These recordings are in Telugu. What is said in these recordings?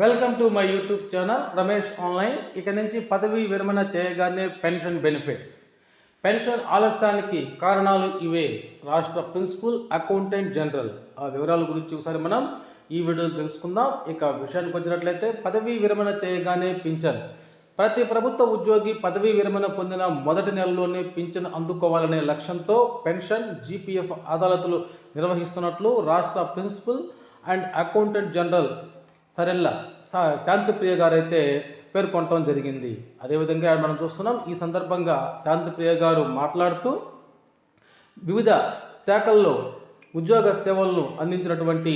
Welcome to my YouTube channel Ramesh online ఇక నుంచి పదవి విరమణ చేయగానే పెన్షన్ బెనిఫిట్స్ పెన్షన్ ఆలస్యానికి కారణాలు ఇవే. రాష్ట్ర ప్రిన్సిపల్ అకౌంటెంట్ జనరల్ ఆ వివరాల గురించి ఒకసారి మనం ఈ వీడియోలో తెలుసుకుందాం. ఇక విషయానికి వచ్చినట్లయితే పదవీ విరమణ చేయగానే పింఛన్. ప్రతి ప్రభుత్వ ఉద్యోగి పదవీ విరమణ పొందిన మొదటి నెలలోనే పింఛన్ అందుకోవాలనే లక్ష్యంతో పెన్షన్ జీపీఎఫ్ అదాలతులు నిర్వహిస్తున్నట్లు రాష్ట్ర principal and accountant general Sarella Shantipriya గారైతే పేర్కొనటం జరిగింది. అదేవిధంగా మనం చూస్తున్నాం ఈ సందర్భంగా శాంతిప్రియ గారు మాట్లాడుతూ వివిధ శాఖల్లో ఉద్యోగ సేవలను అందించినటువంటి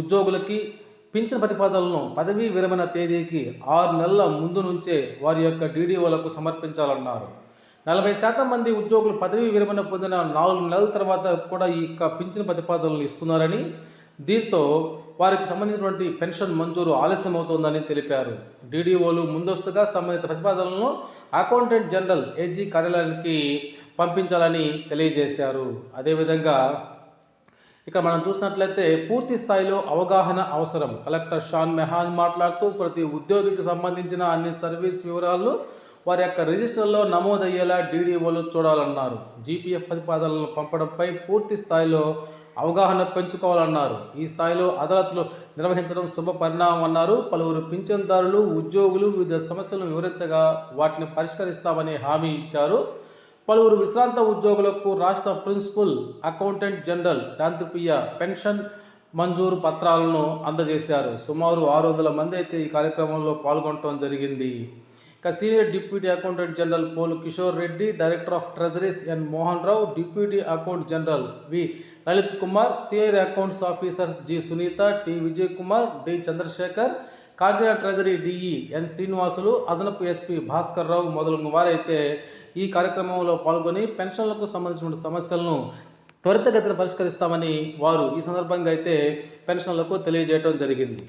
ఉద్యోగులకి పింఛన్ ప్రతిపాదనలను పదవీ విరమణ తేదీకి ఆరు నెలల ముందు నుంచే వారి యొక్క డీడీఓలకు సమర్పించాలన్నారు. నలభై శాతం మంది ఉద్యోగులు పదవీ విరమణ పొందిన నాలుగు నెలల తర్వాత కూడా ఈ యొక్క పింఛన్ ప్రతిపాదనలు ఇస్తున్నారని దీంతో వారికి సంబంధించినటువంటి పెన్షన్ మంజూరు ఆలస్యం అవుతోందని తెలిపారు. డీడీఓలు ముందస్తుగా సంబంధిత ప్రతిపాదనలను అకౌంటెంట్ జనరల్ ఏజీ కార్యాలయానికి పంపించాలని తెలియజేశారు. అదేవిధంగా ఇక్కడ మనం చూసినట్లయితే పూర్తి స్థాయిలో అవగాహన అవసరం. కలెక్టర్ షాన్ మెహాన్ మాట్లాడుతూ ప్రతి ఉద్యోగికి సంబంధించిన అన్ని సర్వీస్ వివరాలు వారి యొక్క రిజిస్టర్లో నమోదయ్యేలా డీడీఓలు చూడాలన్నారు. జీపీఎఫ్ ప్రతిపాదనలను పంపడంపై పూర్తి స్థాయిలో అవగాహన పెంచుకోవాలన్నారు. ఈ స్థాయిలో అదాలత్లు నిర్వహించడం శుభ పరిణామం అన్నారు పలువురు పింఛన్దారులు ఉద్యోగులు వివిధ సమస్యలను వివరించగా వాటిని పరిష్కరిస్తామని హామీ ఇచ్చారు. పలువురు విశ్రాంత ఉద్యోగులకు రాష్ట్ర principal accountant general Shantipriya pension మంజూరు పత్రాలను అందజేశారు. సుమారు ఆరు వందల మంది అయితే ఈ కార్యక్రమంలో పాల్గొనడం జరిగింది. Senior deputy accountant general Polu Kishore Reddy director of treasuries N Mohan Rao deputy account general V Lalith Kumar senior accounts officers G Sunitha T Vijay Kumar D Chandrasekhar Kakinada treasury D E N Srinivasulu అదనపు ఎస్పీ భాస్కర్ రావు మొదలగు వారైతే ఈ కార్యక్రమంలో పాల్గొని పెన్షన్లకు సంబంధించిన సమస్యలను త్వరితగతిన పరిష్కరిస్తామని వారు ఈ సందర్భంగా అయితే పెన్షన్లకు తెలియజేయడం జరిగింది.